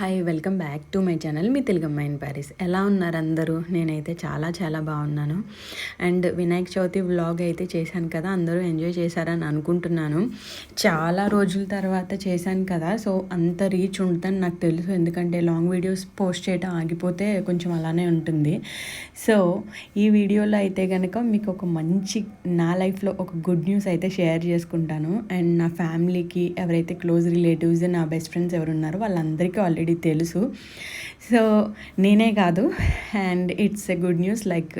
Hi welcome back to my channel me Telugamma in Paris. ఎలా ఉన్నారు అందరూ? నేనైతే చాలా చాలా బాగున్నాను. అండ్ వినాయక చవితి వ్లాగ్ అయితే చేశాను కదా అందరూ ఎంజాయ్ చేశారని అనుకుంటున్నాను. చాలా రోజుల తర్వాత చేశాను కదా సో అంత రీచ్ ఉంటుందని నాకు తెలుసు. ఎందుకంటే లాంగ్ వీడియోస్ పోస్ట్ చేయడం ఆగిపోతే కొంచెం అలానే ఉంటుంది. సో ఈ వీడియోలో అయితే కనుక మీకు ఒక మంచి నా లైఫ్లో ఒక గుడ్ న్యూస్ అయితే షేర్ చేసుకుంటాను. అండ్ నా ఫ్యామిలీకి ఎవరైతే క్లోజ్ రిలేటివ్స్ నా బెస్ట్ ఫ్రెండ్స్ ఎవరు ఉన్నారో వాళ్ళందరికీ ఆల్రెడీ తెలుసు. సో నేనే కాదు. And it's a good news like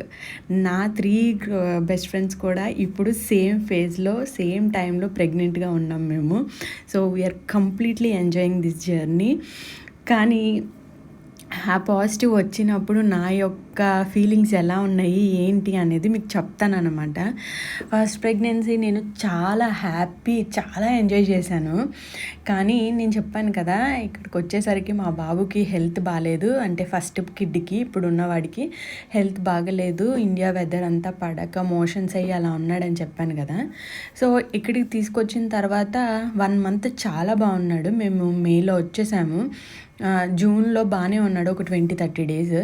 నా త్రీ బెస్ట్ ఫ్రెండ్స్ కూడా ఇప్పుడు సేమ్ ఫేజ్లో సేమ్ టైంలో ప్రెగ్నెంట్గా ఉన్నాం మేము. So we are completely enjoying this journey కానీ ఆ పాజిటివ్ వచ్చినప్పుడు నా యొక్క ఫీలింగ్స్ ఎలా ఉన్నాయి ఏంటి అనేది మీకు చెప్తానమాట ఫస్ట్ ప్రెగ్నెన్సీ నేను చాలా హ్యాపీ చాలా ఎంజాయ్ చేశాను. కానీ నేను చెప్పాను కదా ఇక్కడికి వచ్చేసరికి మా బాబుకి హెల్త్ బాగాలేదు అంటే ఫస్ట్ కిడ్కి ఇప్పుడు ఉన్నవాడికి హెల్త్ బాగలేదు. ఇండియా వెదర్ అంతా పడక మోషన్స్ అయ్యి అలా ఉన్నాడని చెప్పాను కదా. సో ఇక్కడికి తీసుకొచ్చిన తర్వాత వన్ మంత్ చాలా బాగున్నాడు. మేము మేలో వచ్చేసాము. జూన్లో బాగానే ఉన్నాడు ఒక ట్వంటీ థర్టీ డేస్.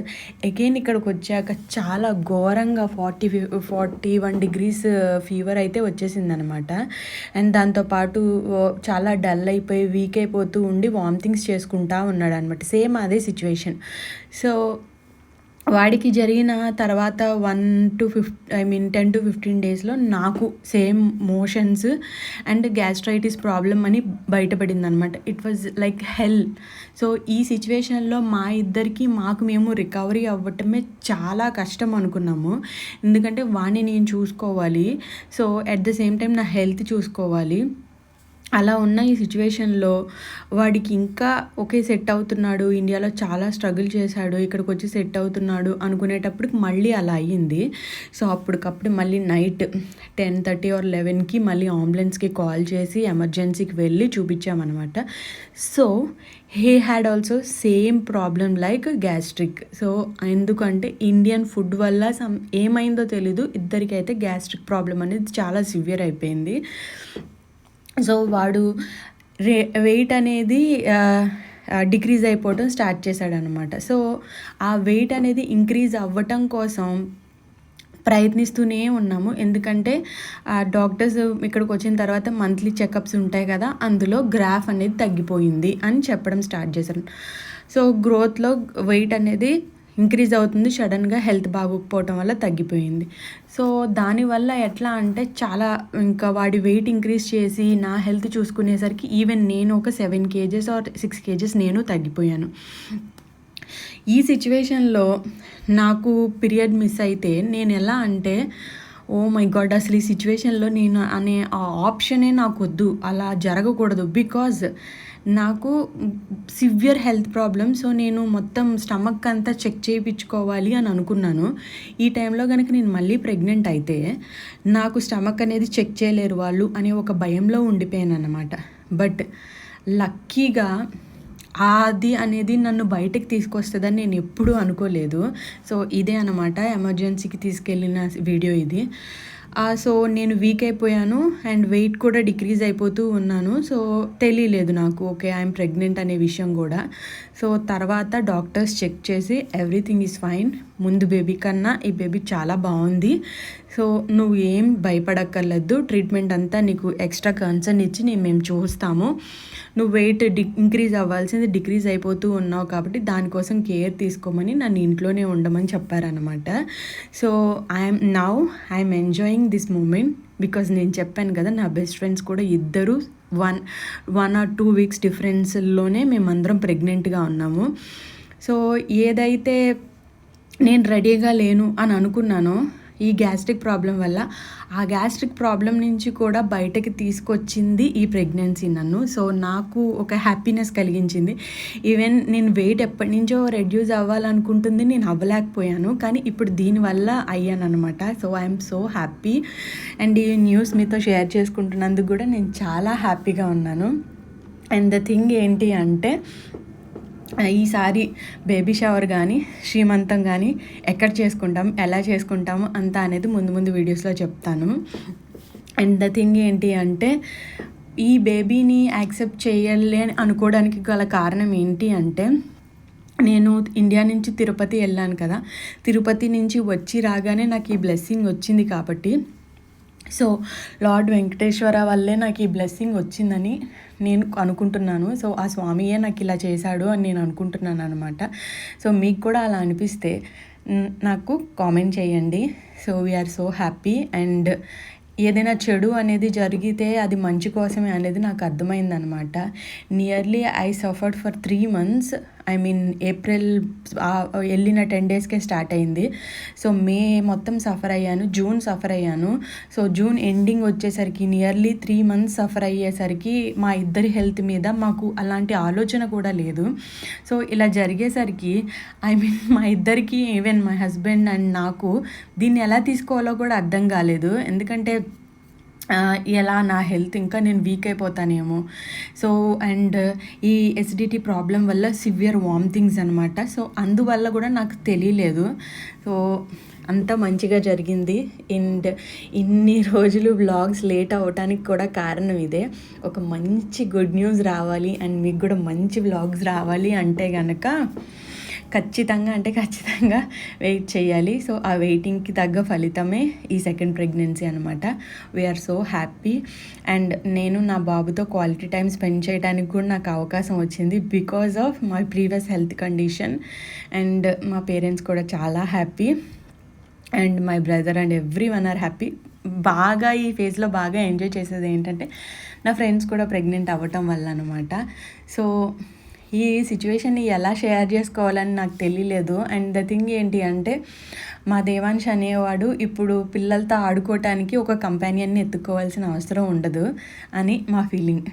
అగైన్ ఇక్కడికి వచ్చాక చాలా ఘోరంగా forty forty one degrees fever అయితే వచ్చేసింది అనమాట అండ్ దాంతోపాటు చాలా డల్ అయిపోయి వీక్ అయిపోతూ ఉండి వామిటింగ్స్ చేసుకుంటా ఉన్నాడు అనమాట సేమ్ అదే సిచ్యువేషన్ సో వాడికి జరిగిన తర్వాత one to fif I mean ten to fifteen డేస్లో నాకు same motions and gastritis problem అని బయటపడింది అనమాట it was like hell so ఈ సిచ్యువేషన్లో మా ఇద్దరికి మాకు మేము రికవరీ అవ్వటమే చాలా కష్టం అనుకున్నాము. ఎందుకంటే వాడిని నేను చూసుకోవాలి. So at the same time నా హెల్త్ చూసుకోవాలి. అలా ఉన్న ఈ సిచ్యువేషన్లో వాడికి ఇంకా ఓకే సెట్ అవుతున్నాడు ఇండియాలో చాలా స్ట్రగుల్ చేశాడు ఇక్కడికి వచ్చి సెట్ అవుతున్నాడు అనుకునేటప్పటికి మళ్ళీ అలా అయ్యింది. సో అప్పటికప్పుడు మళ్ళీ నైట్ టెన్ థర్టీ ఆర్ లెవెన్కి మళ్ళీ అంబులెన్స్కి కాల్ చేసి ఎమర్జెన్సీకి వెళ్ళి చూపించామన్నమాట. So he had also same problem like gastric. So ఎందుకంటే ఇండియన్ ఫుడ్ వల్ల సమ్ ఏమైందో తెలీదు ఇద్దరికైతే గ్యాస్ట్రిక్ ప్రాబ్లం అనేది చాలా సివియర్ అయిపోయింది. సో వాడు రే వెయిట్ అనేది డిక్రీజ్ అయిపోవటం స్టార్ట్ చేశాడనమాట సో ఆ వెయిట్ అనేది ఇంక్రీజ్ అవ్వటం కోసం ప్రయత్నిస్తూనే ఉన్నాము. ఎందుకంటే డాక్టర్స్ ఇక్కడికి వచ్చిన తర్వాత మంత్లీ చెకప్స్ ఉంటాయి కదా అందులో గ్రాఫ్ అనేది తగ్గిపోయింది అని చెప్పడం స్టార్ట్ చేశారు. సో గ్రోత్లో వెయిట్ అనేది ఇంక్రీజ్ అవుతుంది సడన్గా హెల్త్ బాగోకపోవటం వల్ల తగ్గిపోయింది. సో దానివల్ల ఎట్లా అంటే చాలా ఇంకా వాడి వెయిట్ ఇంక్రీజ్ చేసి నా హెల్త్ చూసుకునేసరికి ఈవెన్ నేను ఒక seven kgs or six kgs నేను తగ్గిపోయాను. ఈ సిచ్యువేషన్లో నాకు పీరియడ్ మిస్ అయితే నేను ఎలా అంటే ఓ మై గాడ్ అసలు ఈ సిచ్యువేషన్లో నేను అనే ఆ ఆప్షనే నాకు వద్దు అలా జరగకూడదు బికాజ్ నాకు సివియర్ హెల్త్ ప్రాబ్లమ్ సో నేను మొత్తం స్టమక్ అంతా చెక్ చేయించుకోవాలి అని అనుకున్నాను. ఈ టైంలో కనుక నేను మళ్ళీ ప్రెగ్నెంట్ అయితే నాకు స్టమక్ అనేది చెక్ చేయలేరు వాళ్ళు అనే ఒక భయంలో ఉండిపోయాను అనమాట బట్ లక్కీగా అది అనేది నన్ను బయటకు తీసుకొస్తుందని నేను ఎప్పుడూ అనుకోలేదు. సో ఇదే అనమాట ఎమర్జెన్సీకి తీసుకెళ్ళిన వీడియో ఇది. సో నేను వీక్ అయిపోయాను అండ్ వెయిట్ కూడా డిక్రీజ్ అయిపోతూ ఉన్నాను. సో తెలియలేదు నాకు ఓకే ఐఎమ్ ప్రెగ్నెంట్ అనే విషయం కూడా. సో తర్వాత డాక్టర్స్ చెక్ చేసి ఎవ్రీథింగ్ ఈజ్ ఫైన్ ముందు బేబీ కన్నా ఈ బేబీ చాలా బాగుంది. సో నువ్వు ఏం భయపడక్కర్లేదు. ట్రీట్మెంట్ అంతా నీకు ఎక్స్ట్రా కన్సర్న్ ఇచ్చి నేను మేము చూస్తాము. నువ్వు వెయిట్ డి ఇంక్రీజ్ అవ్వాల్సింది డిక్రీజ్ అయిపోతూ ఉన్నావు కాబట్టి దానికోసం కేర్ తీసుకోమని నన్ను ఇంట్లోనే ఉండమని చెప్పారనమాట so I'm now I'm enjoying this moment because నేను చెప్పాను కదా నా బెస్ట్ ఫ్రెండ్స్ కూడా ఇద్దరు one one or two weeks డిఫరెన్స్లోనే మేమందరం ప్రెగ్నెంట్గా ఉన్నాము. సో ఏదైతే నేను రెడీగా లేను అని అనుకున్నానో ఈ గ్యాస్ట్రిక్ ప్రాబ్లం వల్ల. ఆ గ్యాస్ట్రిక్ ప్రాబ్లం నుంచి కూడా బయటకి తీసుకొచ్చింది ఈ ప్రెగ్నెన్సీ నన్ను. సో నాకు ఒక హ్యాపీనెస్ కలిగించింది. ఈవెన్ నేను వెయిట్ ఎప్పటి నుంచో రెడ్యూస్ అవ్వాలనుకుంటుంది నేను అవ్వలేకపోయాను. కానీ ఇప్పుడు దీనివల్ల అయ్యాను అనమాట so I'm so happy. And ఈ న్యూస్ మీతో షేర్ చేసుకుంటున్నందుకు కూడా నేను చాలా హ్యాపీగా ఉన్నాను. అండ్ ద థింగ్ ఏంటి అంటే ఈసారి బేబీ షవర్ కానీ శ్రీమంతం కానీ ఎక్కడ చేసుకుంటాం ఎలా చేసుకుంటాము అంతా అనేది ముందు ముందు వీడియోస్లో చెప్తాను. అండ్ ద థింగ్ ఏంటి అంటే ఈ బేబీని యాక్సెప్ట్ చేయాలి అని అనుకోవడానికి గల కారణం ఏంటి అంటే నేను ఇండియా నుంచి తిరుపతి వెళ్ళాను కదా తిరుపతి నుంచి వచ్చి రాగానే నాకు ఈ బ్లెస్సింగ్ వచ్చింది కాబట్టి సో లార్డ్ వెంకటేశ్వర వల్లే నాకు ఈ బ్లెస్సింగ్ వచ్చిందని నేను అనుకుంటున్నాను. సో ఆ స్వామియే నాకు ఇలా చేశాడు అని నేను అనుకుంటున్నాను అనమాట సో మీకు కూడా అలా అనిపిస్తే నాకు కామెంట్ చేయండి. So we're so happy and ఏదైనా చెడు అనేది జరిగితే అది మంచి కోసమే అనేది నాకు అర్థమైందనమాట nearly I suffered for three months I mean April వెళ్ళిన టెన్ డేస్కే స్టార్ట్ అయింది. సో మే మొత్తం సఫర్ అయ్యాను జూన్ సఫర్ అయ్యాను. సో జూన్ ఎండింగ్ వచ్చేసరికి నియర్లీ త్రీ మంత్స్ సఫర్ అయ్యేసరికి మా ఇద్దరి హెల్త్ మీద మాకు అలాంటి ఆలోచన కూడా లేదు. సో ఇలా జరిగేసరికి ఐ మీన్ మా ఇద్దరికి ఈవెన్ మై హస్బెండ్ అండ్ నాకు దీన్ని ఎలా తీసుకోవాలో కూడా అర్థం కాలేదు. ఎందుకంటే ఎలా నా హెల్త్ ఇంకా నేను వీక్ అయిపోతానేమో. సో అండ్ ఈ ఎసిడిటీ ప్రాబ్లం వల్ల సివియర్ వామిటింగ్స్ అనమాట సో అందువల్ల కూడా నాకు తెలియలేదు. సో అంత మంచిగా జరిగింది. అండ్ ఇన్ని రోజులు వ్లాగ్స్ లేట్ అవ్వటానికి కూడా కారణం ఇదే. ఒక మంచి గుడ్ న్యూస్ రావాలి అండ్ మీకు కూడా మంచి వ్లాగ్స్ రావాలి అంటే కనుక ఖచ్చితంగా అంటే ఖచ్చితంగా వెయిట్ చేయాలి. సో ఆ వెయిటింగ్కి తగ్గ ఫలితమే ఈ సెకండ్ ప్రెగ్నెన్సీ అనమాట we are so happy and నేను నా బాబుతో క్వాలిటీ టైం స్పెండ్ చేయడానికి కూడా నాకు అవకాశం వచ్చింది because of my previous health condition and మా పేరెంట్స్ కూడా చాలా happy and my brother and everyone are happy బాగా ఈ ఫేజ్లో బాగా ఎంజాయ్ చేసేది ఏంటంటే నా ఫ్రెండ్స్ కూడా ప్రెగ్నెంట్ అవ్వటం వల్ల అనమాట సో ఈ సిచ్యువేషన్ని ఎలా షేర్ చేసుకోవాలని నాకు తెలియలేదు. అండ్ ద థింగ్ ఏంటి అంటే మా దేవాన్ష్ అనేవాడు ఇప్పుడు పిల్లలతో ఆడుకోవటానికి ఒక కంపానియన్ని ఎత్తుకోవాల్సిన అవసరం ఉండదు అని మా ఫీలింగ్